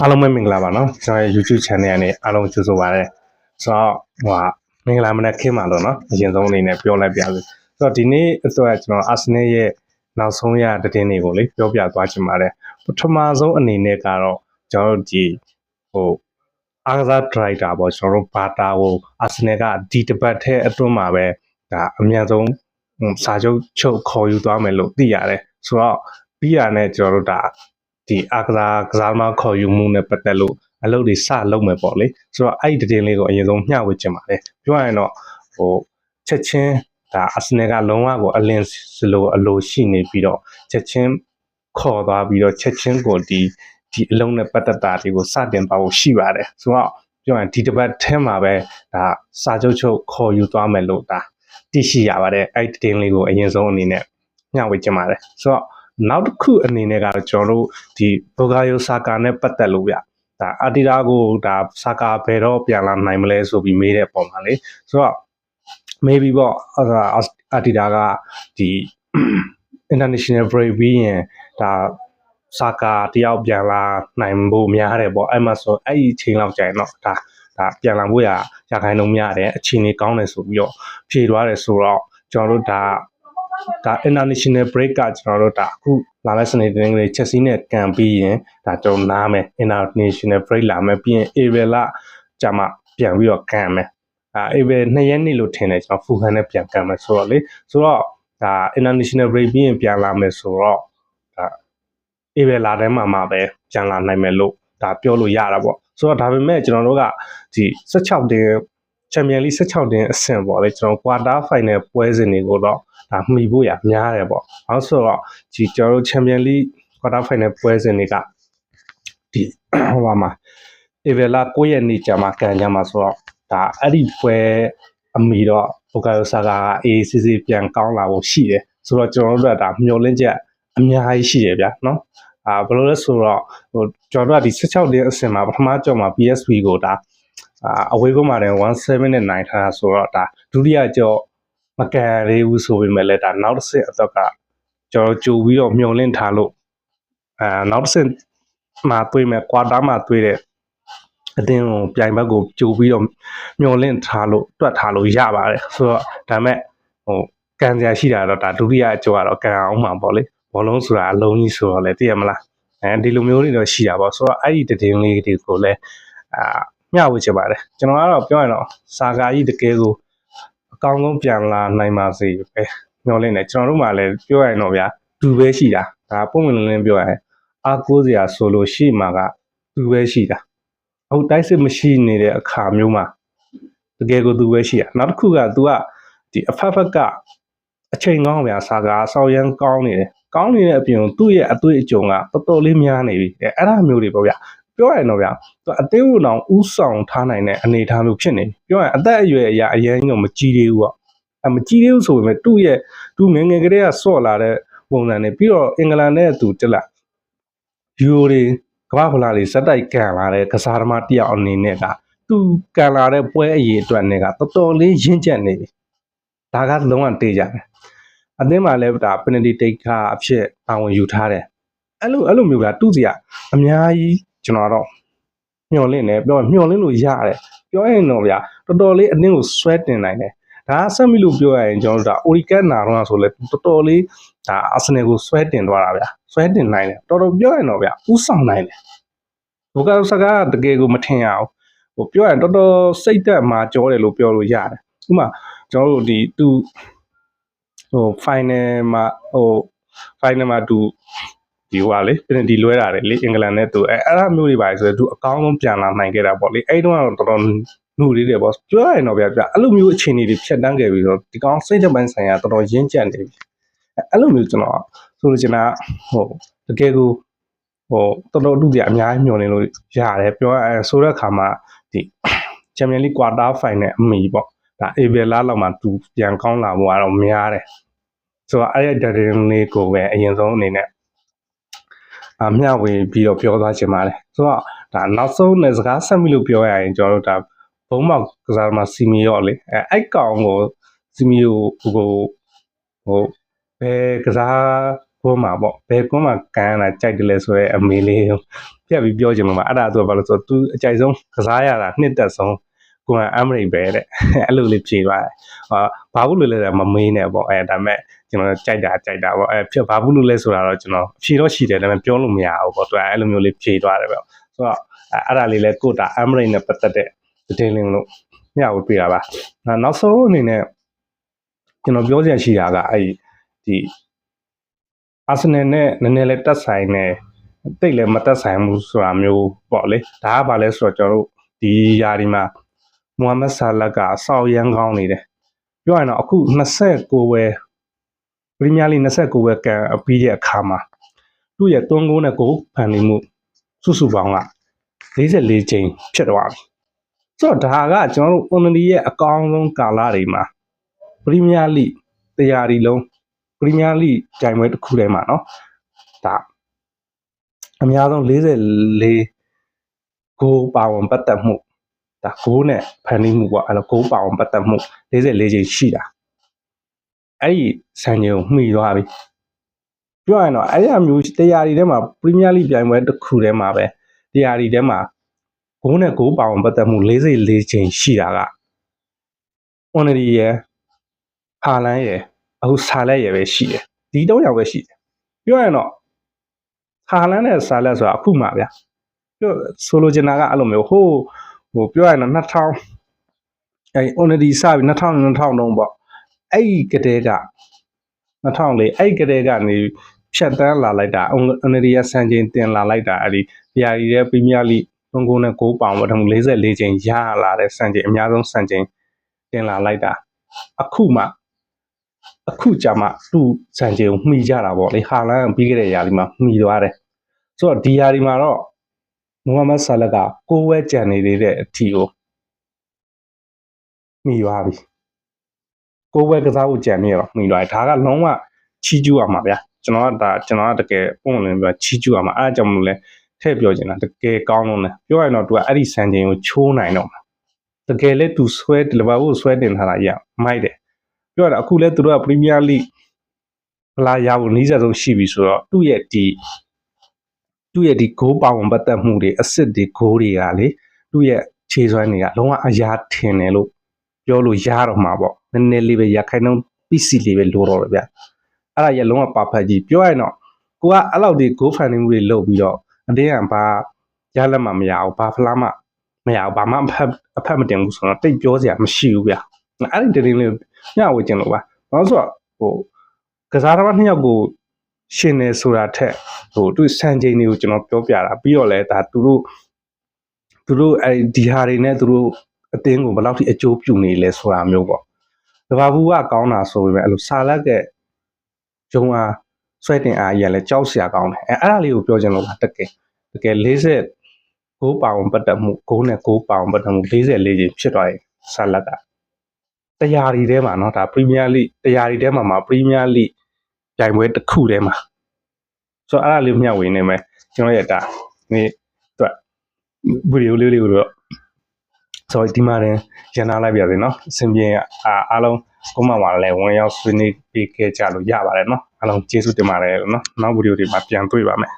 အားလုံးပဲမင်္ဂလာပါနော်ကျွန်တော်ရဲ့ YouTube channel ကနေအားလုံးကြိုဆိုပါရစေဆိုတော့ဟိုဟာမင်္ဂလာမနက်ခင်းပါလို့နော်အရင်ဆုံးအနေနဲ့ပြောလိုက်ပြစေဆိုတော့ဒီနေ့အတွက်ကျွန်တော်အာဆနယ်ရဲ့နောက်ဆုံးရတဲ့တင်တွေကိုလေပြောပြသွားချင်ပါတယ်ပထမဆုံးအနေနဲ့ကတော့ကျွန်တော်တို့ဒီဟိုအားကစားဒရိုက်တာပေါ့ကျွန်တော်တို့ဘာတာကိုအာဆနယ်ကဒီတပတ်ထဲအတွင်းမှာပဲဒါအများဆုံးဟိုစာချုပ်ချုပ်ခေါ်ယူသွားမယ်လို့သိရတယ်ဆိုတော့ပြီးရတဲ့ကျွန်တော်တို့ဒါ ဒီအားကစားကစားသမားခေါ်ယူမှုနဲ့ပတ်သက်လို့အလုပ်တွေစလုပ်မယ်ပေါ့လေဆိုတော့အဲ့ဒီသတင်းလေးကိုအရင်ဆုံးမျှဝေချင်ပါတယ်ပြောရရင်တော့ဟိုချက်ချင်းဒါအစနယ်ကလုံးဝကိုအလင်းစလိုအလိုရှိနေပြီးတော့ချက်ချင်းခေါ်သွားပြီးတော့ချက်ချင်းကိုဒီဒီအလုံးနဲ့ပတ်သက်တာတွေကိုစတင်ပါဖို့ရှိပါတယ်ဆိုတော့ပြောရင်ဒီတစ်ပတ်ထဲမှာပဲဒါစာချုပ်ချုပ်ခေါ်ယူသွားမယ်လို့ဒါသိရှိရပါတယ်အဲ့ဒီသတင်းလေးကိုအရင်ဆုံးအနေနဲ့မျှဝေချင်ပါတယ်ဆိုတော့ နောက်တစ်ခုအနေနဲ့ကတော့ကျွန်တော်တို့ဒီဘိုဂါယိုဆာကာနဲ့ပတ်သက်လို့ဗျဒါအာတီရာကိုဒါဆာကာဘယ်တော့ပြန်လာနိုင်မလဲဆိုပြီးမေးတဲ့ပုံမှာလေဆိုတော့ maybe ပေါ့အာတီရာကဒီ international break ပြီးရင်ဒါဆာကာတယောက်ပြန်လာနိုင်ဖို့များတယ်ပေါ့အဲ့မှာဆိုအဲ့ဒီချိန်လောက်ကြာရင်တော့ဒါဒါပြန်လာဖို့ရရခိုင်လုံးများတယ်အချိန်ကြီးကောင်းတယ်ဆိုပြီးတော့ဖြေသွားတယ်ဆိုတော့ကျွန်တော်တို့ဒါ ဒါ international break ကကျွန်တော်တို့ဒါအခုလာမယ့်စနေတင်းကလေးချက်စီနဲ့ကန်ပြီးရင်ဒါကျွန်တော်နားမယ် international break လာမယ်ပြီးရင် April လကြာမှပြန်ပြီးတော့ကန်မယ်အာ April 2ရက်နေ့လို့ထင်တယ်ကျွန်တော်ဖူဟန်နဲ့ပြန်ကန်မယ်ဆိုတော့လေဆိုတော့ဒါ international break ပြီးရင်ပြန်လာမယ်ဆိုတော့ဒါ April လထဲမှာမှပဲပြန်လာနိုင်မယ်လို့ဒါပြောလို့ရတာပေါ့ဆိုတော့ဒါပေမဲ့ကျွန်တော်တို့ကဒီ16တင်း ချန်ပီယံလိ16တင်းအဆင့်ပေါ့လေကျွန်တော်ကွာတာဖိုင်နယ်ပွဲစဉ်တွေကိုတော့ဒါမှီဖို့ရများတယ်ပေါ့။နောက်ဆိုတော့ဒီကျွန်တော်တို့ချန်ပီယံလိကွာတာဖိုင်နယ်ပွဲစဉ်တွေကဒီဟိုပါမှာအေဗလာ9ရက်နေ့ကြာမှကန်ကြမှာဆိုတော့ဒါအဲ့ဒီပွဲအမီတော့ဘိုကာယိုဆာကာက AACC ပြန်ကောင်းလာဖို့ရှိတယ်ဆိုတော့ကျွန်တော်တို့ကဒါမျှော်လင့်ချက်အများကြီးရှိရဗျာနော်အာဘယ်လိုလဲဆိုတော့ဟိုကျွန်တော်တို့ကဒီ16ရက်အဆင့်မှာပထမကြော်မှာ PSV ကိုဒါ အာအဝေးကုန်းမှာတယ်17နဲ့9ထားတာဆိုတော့ဒါဒုတိယကြော်မကန်သေးဘူးဆိုပေမဲ့လည်းဒါနောက်တစ်ဆင့်အတော့ကကျွန်တော်ကြိုပြီးတော့မျောလင့်ထားလို့အာနောက်တစ်ဆင့်မှာတွေးမယ်ကွာတာမှာတွေးတဲ့အတင်းကိုပြိုင်ဘက်ကိုကြိုပြီးတော့မျောလင့်ထားလို့တွက်ထားလို့ရပါတယ်ဆိုတော့ဒါမဲ့ဟိုကန်စရာရှိတာတော့ဒါဒုတိယအကျော်ကတော့ကန်အောင်မှာပေါ့လေဘောလုံးဆိုတာအလုံးကြီးဆိုတော့လေသိရမလားအဲဒီလိုမျိုးတွေတော့ရှိတာပေါ့ဆိုတော့အဲ့ဒီတည်င်းလေးတွေကိုလည်းအာ မျှဝေချင်ပါတယ်ကျွန်တော်ကတော့ပြောရင်တော့စာကာကြီးတကယ်ကိုအကောင်းဆုံးပြန်လာနိုင်ပါစေပဲမျှော်လင့်တယ်ကျွန်တော်တို့မှလည်းပြောရရင်တော့ဗျာသူပဲရှိတာဒါပုံမှန်လင်းလင်းပြောရရင်အားကိုးစရာဆိုလို့ရှိမှာကသူပဲရှိတာအခုတိုက်စစ်မရှိနေတဲ့အခါမျိုးမှာတကယ်ကိုသူပဲရှိတာနောက်တစ်ခုက तू ကဒီအဖက်ဖက်ကအချိန်ကောင်းဗျာစာကားဆောက်ရမ်းကောင်းနေတယ်ကောင်းနေတဲ့အပြင်သူ့ရဲ့အသွေးအကြုံကတော်တော်လေးများနေပြီအဲအဲ့ဒါမျိုးတွေပေါ့ဗျာ ပြောရရင်တော့ဗျာသူအသေးဦးအောင်ဥဆောင်ထားနိုင်တဲ့အနေအထားမျိုးဖြစ်နေပြောရင်အသက်အရွယ်အရာအရင်ကမကြီးသေးဘူးပေါ့အမကြီးသေးဘူးဆိုပေမဲ့သူ့ရဲ့သူငငယ်ကလေးကဆော့လာတဲ့ပုံစံနဲ့ပြီးတော့အင်္ဂလန်နဲ့သူတက်လာယူရိုတွေကမ္ဘာဖလားတွေစက်တိုက်ကန်လာတဲ့ကစားသမားတယောက်အနေနဲ့ကသူကန်လာတဲ့ပွဲအရေးအတွက်နဲ့ကတော်တော်လေးရင့်ကျက်နေပြီဒါကလုံးဝတေးကြတယ်အသင်းမှာလည်းဒါပနတီတိတ်ခါအဖြစ်ပါဝင်ယူထားတယ်အဲ့လိုအဲ့လိုမျိုးကသူ့စီကအများကြီး ကျွန်တော်တော့မျောလင့်တယ်ပြောမျောလင့်လို့ရတယ်ပြောရင်တော့ဗျာတော်တော်လေးအတင်းကိုဆွဲတင်နိုင်တယ်ဒါဆက်မိလို့ပြောရရင်ကျွန်တော်တို့ဒါအိုရီကန်နာတော့ဆိုလဲတော်တော်လေးဒါအာဆင်နယ်ကိုဆွဲတင်သွားတာဗျာဆွဲတင်နိုင်တယ်တော်တော်ပြောရင်တော့ဗျာဥဆောင်နိုင်တယ်ဘိုကာဆာကတကယ်ကိုမထင်ရအောင်ဟိုပြောရင်တော်တော်စိတ်သက်မှာကြောတယ်လို့ပြောလို့ရတယ်ဥပမာကျွန်တော်တို့ဒီသူဟို final မှာဟို final မှာသူ ဒီဟိုကလေပင်တီလွဲတာလေအင်္ဂလန်နဲ့သူအဲအဲ့ဒါမျိုးတွေပါဆိုတော့သူအကောင်းဆုံးပြန်လာနိုင်ခဲ့တာပေါ့လေအဲ့တုန်းကတော့တော်တော်နှုတ်လေးတယ်ပေါ့ပြောရရင်တော့ဗျာအဲ့လိုမျိုးအခြေအနေတွေဖြတ်တန်းခဲ့ပြီးတော့ဒီကောင်စိတ်သက်ပိုင်းဆိုင်ရာတော်တော်ရင်းကျက်နေပြီအဲ့လိုမျိုးကျွန်တော်ဆိုလိုချင်တာဟိုတကယ်ကိုဟိုတော်တော်အတူပြအများကြီးမျှော်နေလို့ရတယ်ပြောရအဲဆိုတဲ့အခါမှာဒီချန်ပီယံလိကွာတာဖိုင်နယ်အမီပေါ့ဒါအေဘယ်လာလောက်မှသူပြန်ကောင်းလာဖို့ကတော့များတယ်ဆိုတော့အဲ့ဒီဒရင်လေးကိုပဲအရင်ဆုံးအနေနဲ့ အမျှဝေပြီးတော့ပြောသွားချင်ပါတယ်ဆိုတော့ဒါနောက်ဆုံးနဲ့စကားဆက်မိလို့ပြောရရင်ကျွန်တော်တို့ဒါဘုံမောက်ကစားမှာစီမီရော့လေအဲအဲ့ကောင်ကိုစီမီကိုဟိုဟိုဘယ်ကစားကွန်းမှာပေါ့ဘယ်ကွန်းမှာကန်ရတာကြိုက်တယ်လဲဆိုတော့အမေလေးကိုပြတ်ပြီးပြောချင်လို့မှာအဲ့ဒါသူကဘာလို့ဆိုတော့သူအကြိုက်ဆုံးကစားရတာနှစ်သက်ဆုံးကွန်အမရိပဲတဲ့အဲ့လိုလေးဖြေသွားတယ်ဟာဘာဘူးလို့လဲဆိုတော့မမေးနဲ့ပေါ့အဲဒါပေမဲ့ ကျွန်တော်ကြိုက်တာကြိုက်တာပေါ့အဲဖြစ်ဘာဘူးလို့လဲဆိုတာတော့ကျွန်တော်ဖြေတော့ရှိတယ်ဒါပေမဲ့ပြောလို့မရဘူးပေါ့သူကအဲ့လိုမျိုးလေးဖြေသွားတယ်ပေါ့ဆိုတော့အဲ့ဒါလေးလဲကိုတာအမရိနဲ့ပတ်သက်တဲ့တင်လင်းလို့မျှဝေပြတာပါနောက်ဆုံးအနေနဲ့ကျွန်တော်ပြောချင်ရှိတာကအဲ့ဒီအာဆင်နယ်နဲ့နည်းနည်းလေးတက်ဆိုင်နေတိတ်လည်းမတက်ဆိုင်ဘူးဆိုတာမျိုးပေါ့လေဒါကဘာလဲဆိုတော့ကျွန်တော်တို့ဒီယာဒီမှာမွဟမက်ဆာလက်ကအဆောက်ရမ်းကောင်းနေတယ်ပြောရရင်တော့အခု29ဝယ် ပရီးမီးယားလိ29ဝယ်ကန်အပြီးတဲ့အခါမှာသူ့ရဲ့3ဂိုးနဲ့ကိုဖန်နေမှုစုစုပေါင်းက44ချိန်ဖြစ်သွားပြီဆိုတော့ဒါကကျွန်တော်တို့အွန်လီရဲ့အကောင်းဆုံးကာလတွေမှာပရီးမီးယားလိတရားဒီလုံးပရီးမီးယားလိဂျိုင်ပွဲတစ်ခုထဲမှာเนาะဒါအများဆုံး44ဂိုးပါဝင်ပတ်သက်မှုဒါဂိုးနဲ့ဖန်တီးမှုပေါ့အဲ့လိုဂိုးပါဝင်ပတ်သက်မှု44ချိန်ရှိတာ အဲ့ဒီစံချိန်ကိုမှီသွားပြီပြောရရင်တော့အဲ့ဒီအမျိုးတရားဒီထဲမှာပရီးမီးယားလိပြိုင်ပွဲတစ်ခုထဲမှာပဲတရားဒီထဲမှာဂိုးနဲ့ဂိုးပါဝင်ပတ်သက်မှု44ချိန်ရှိတာကအွန်ရီရဲ့ဟာလန်ရဲ့အခုဆာလက်ရဲ့ပဲရှိတယ်ဒီတော့ရောက်ပဲရှိတယ်ပြောရရင်တော့ဟာလန်နဲ့ဆာလက်ဆိုတာအခုမှဗျာပြောဆိုလိုချင်တာကအဲ့လိုမျိုးဟိုးဟိုပြောရရင်တော့2000အဲ only စပြီ2000 2000တုန်းပေါ့ အဲ့ဒီကတည်းက2000လေးအဲ့ဒီကတည်းကနေဖြတ်တန်းလာလိုက်တာ only ရဆန်ချင်းတင်လာလိုက်တာအဲ့ဒီဒီယာရီရဲ့ပရီးမီးယားလိသုံးကိုနဲ့6ပေါင်ပေါ့ဒါမှ44ချိန်ရလာတဲ့စံချိန်အများဆုံးစံချိန်တင်လာလိုက်တာအခုမှအခုကြမှာသူ့စံချိန်ကိုမှီကြတာပေါ့လေဟာလန်ပြီးခဲ့တဲ့ຢာဒီမှာမှီသွားတယ်ဆိုတော့ဒီຢာဒီမှာတော့မိုဟာမက်ဆာလက်ကကိုဝဲကြံနေသေးတဲ့အထီကိုမှီသွားပြီ ကိုဝဲကစားဖို့ကြံနေတော့မှီသွားတယ်ဒါကလုံးဝချီးကျူးရမှာဗျာကျွန်တော်ကဒါကျွန်တော်ကတကယ်ပုံလင်းပြချီးကျူးရမှာအဲအကြောင်းမလို့လဲထည့်ပြောချင်တာတကယ်ကောင်းလုံးလဲပြောရရင်တော့သူကအဲ့ဒီစံချိန်ကိုချိုးနိုင်တော့မှာတကယ်လဲသူဆွဲလဘာကိုဆွဲတင်ထားတာရမိုက်တယ်ပြောရတာအခုလဲသူတို့ကပရီးမီးယားလိဖလာရဖို့နီးစပ်ဆုံးရှိပြီဆိုတော့သူ့ရဲ့ဒီသူ့ရဲ့ဒီဂိုးပါဝင်ပတ်သက်မှုတွေအစ်စ်တွေဂိုးတွေကလေသူ့ရဲ့ခြေစွမ်းတွေကလုံးဝအရာထင်တယ်လို့ပြောလို့ရတော့မှာပေါ့ နည်းနည်းလေးပဲရခိုင်နှုန်းပစ္စည်းလေးပဲလိုတော့တယ်ဗျအဲ့ဒါရလုံးဝပါဖက်ကြီးပြောရရင်တော့ကိုကအဲ့လောက်ဒီဂိုးဖန်နေမှုတွေလုပ်ပြီးတော့အတင်းကဘာရလက်မှမရအောင်ဘာဖလားမှမရအောင်ဘာမှအဖက်အဖက်မတင်ဘူးဆိုတော့တိတ်ပြောစရာမရှိဘူးဗျအဲ့ဒီတင်းလေးညဝေကျင်လို့ပါဘာလို့ဆိုတော့ဟိုကစားသမားနှစ်ယောက်ကိုရှင်နေဆိုတာထက်ဟိုသူစံချိန်တွေကိုကျွန်တော်ပြောပြတာပြီးတော့လဲဒါသူတို့သူတို့အဲဒီဟာတွေနဲ့သူတို့အတင်းကိုဘယ်လောက်ထိအကျိုးပြုနေလဲဆိုတာမျိုးပေါ့ တဘာဘူးကကောင်းတာဆိုပေမဲ့အဲ့လိုစာလက်ကဂျုံအားဆွဲတင်အားကြီးကလည်းကြောက်စရာကောင်းတယ်အဲအဲ့ဒါလေးကိုပြောချင်လို့ပါတကယ်တကယ်40 6ပေါင်ပတ်တက်မှု6နဲ့6ပေါင်ပတ်တက်မှု44ကြီးဖြစ်သွားရင်စာလက်ကတရားရီထဲမှာเนาะဒါပရီးမီးယားလိတရားရီထဲမှာမှာပရီးမီးယားလိပြိုင်ပွဲတစ်ခုထဲမှာဆိုတော့အဲ့ဒါလေးမျှဝေနေမယ်ကျွန်တော်ရဲ့ဒါနေ့အတွက်ဗီဒီယိုလေးလေးကိုတော့ ဆိုတော့ဒီမှာတင်ရန်နာလိုက်ပြစေနော်အဆင်ပြေအားလုံးကိုမှမှာလည်းဝင်ရောက်ဆွေးနွေးပေးခဲ့ကြလို့ရပါတယ်နော်အားလုံးကျေးဇူးတင်ပါတယ်နော်နောက်ဗီဒီယိုတွေမှာပြန်တွေ့ပါမယ်